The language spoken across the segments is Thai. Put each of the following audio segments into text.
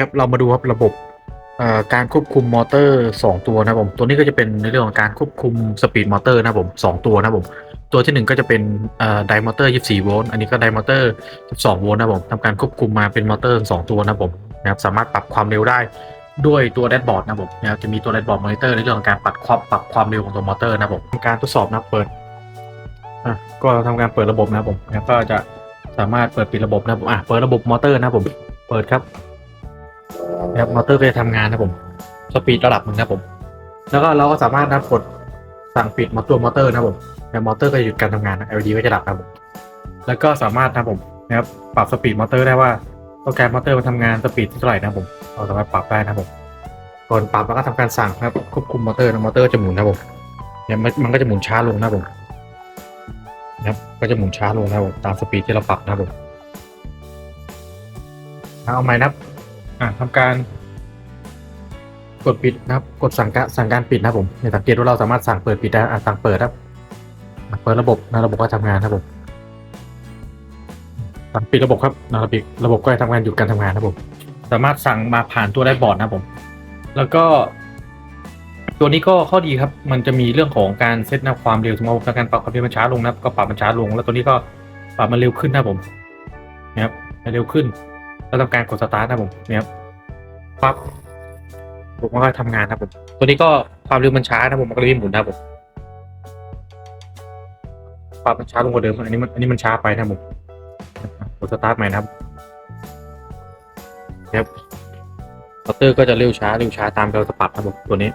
ครับเรามาดูครับระบบการควบคุมมอเตอร์ 2 ตัวนะผม ตัวนี้ก็จะเป็นในเรื่องของการควบคุมสปีดมอเตอร์นะผมสองตัวนะผม ตัวที่หนึ่งก็จะเป็นไดมอเตอร์ 24 โวลต์ อันนี้ก็ไดมอเตอร์ 12 โวลต์นะผมทำการควบคุมมาเป็นมอเตอร์ 2 ตัวนะผมนะครับสามารถปรับความเร็วได้ด้วยตัวแดชบอร์ดนะผมนะครับจะมีตัวแดชบอร์ดมอนิเตอร์ในเรื่องของการปรับความปรับความเร็วของตัวมอเตอร์นะผมทำการทดสอบนะเปิดอะก็ทำการเปิดระบบนะผมนะครับก็จะสามารถเปิดปิดระบบนะผมอะเปิดระบบมอเตอร์นะผม เปิดครับ นะครับมอเตอร์ก็จะทำงานนะผม สปีดระดับหนึ่งนะครับผม แล้วก็เราก็สามารถนะครับกดสั่งปิดมอเตอร์มอเตอร์นะผมแต่มอเตอร์ก็จะหยุดการทำงานนะ LED ก็จะดับนะครับผม แล้วก็สามารถนะผมนะครับปรับสปีดมอเตอร์ได้ว่าต้องการมอเตอร์มาทำงานสปีดที่เท่าไหร่นะผมเราสามารถปรับได้นะผมก่อนปรับแล้วก็ทำการสั่งครับควบคุมมอเตอร์นะมอเตอร์จะหมุนนะผมเนี่ยมันมันก็จะหมุนช้าลงนะผมนะครับก็จะหมุนช้าลงนะผมตามสปีดที่เราปรับนะผมเอาใหม่นะครับ อะทำการ กดปิดนะครับ กดสั่งการสั่งการปิดนะครับผมเนี่ยสังเกตว่าเราสามารถสั่งเปิดปิดได้อะสั่งเปิดครับอะเปิดระบบนะระบบก็ทำงานนะครับผมสั่งปิดระบบครับนะระบบระบบก็จะทำงานหยุดการทำงานนะครับผมสามารถสั่งมาผ่านตัวได้บอร์ดนะครับผม แล้วก็ ตัวนี้ก็ข้อดีครับ มันจะมีเรื่องของการเซตนะความเร็วสมมติว่าการปรับความเร็วมันช้าลงนะครับก็ปรับมันช้าลง แล้วตัวนี้ก็ปรับมันเร็วขึ้นนะครับผมนะครับเร็วขึ้น แล้วทำการกดสตาร์ทนะผมเนี่ยครับปั๊บผมก็ทำงานนะผม ตัวนี้ก็ความเร็วมันช้านะผมมันก็เลยหมุนนะผมปรับมันช้าลงกว่าเดิมอันนี้มันอันนี้มันช้าไปนะผมกดสตาร์ทใหม่นะครับครับมอเตอร์ก็จะเร็วช้าเร็วช้าตามเราจะปรับนะผมตัวนี้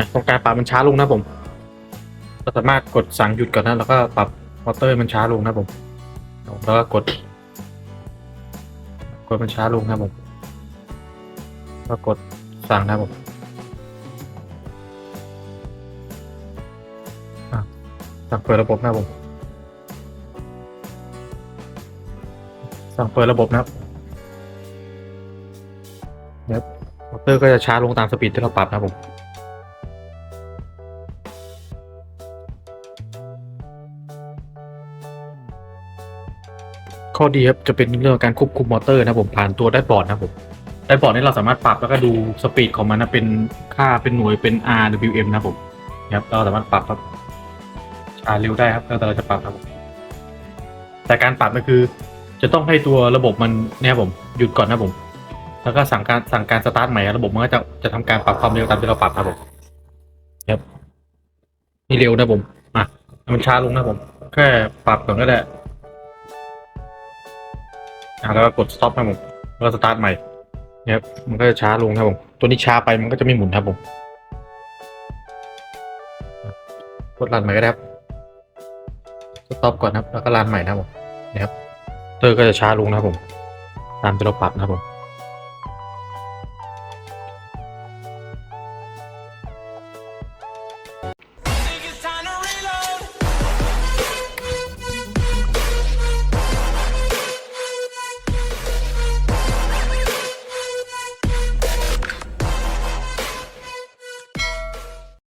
อะตรงการปรับมันช้าลงนะผมก็สามารถกดสั่งหยุดก่อนนะแล้วก็ปรับมอเตอร์มันช้าลงนะผมแล้วก็กด กดมันช้าลงนะผมก็กดสั่งนะผมสั่งเปิดระบบนะผมสั่งเปิดระบบนะเดี๋ยวมอเตอร์ก็จะช้าลงตามสปีดที่เราปรับนะผม ข้อดีครับจะเป็นเรื่องของการควบคุมมอเตอร์นะผมผ่านตัวได้บอร์ดนะผมได้บอร์ดนี่เราสามารถปรับแล้วก็ดูสปีดของมันนะเป็นค่าเป็นหน่วยเป็น RWM นะผมนะครับเราสามารถปรับครับช้าเร็วได้ครับแล้วแต่เราจะปรับครับแต่การปรับก็คือ จะต้องให้ตัวระบบมันเนี่ยผมหยุดก่อนนะผม แล้วก็สั่งการสั่งการสตาร์ทใหม่ระบบมันก็จะจะทำการปรับความเร็วตามที่เราปรับครับผมครับนี่เร็วนะผมอะมันช้าลงนะผม แค่ปรับก่อนก็ได้ อ่าแล้วก็กด stop ครับผมแล้วก็สตาร์ทใหม่เนี่ยครับมันก็จะช้าลงครับผมตัวนี้ช้าไปมันก็จะไม่หมุนครับผมกดรันใหม่ก็ได้ครับสต็อปก่อนครับ แล้วก็รันใหม่นะครับผมนะครับเตอร์ก็จะช้าลงนะครับผม ตามที่เราปรับนะครับผม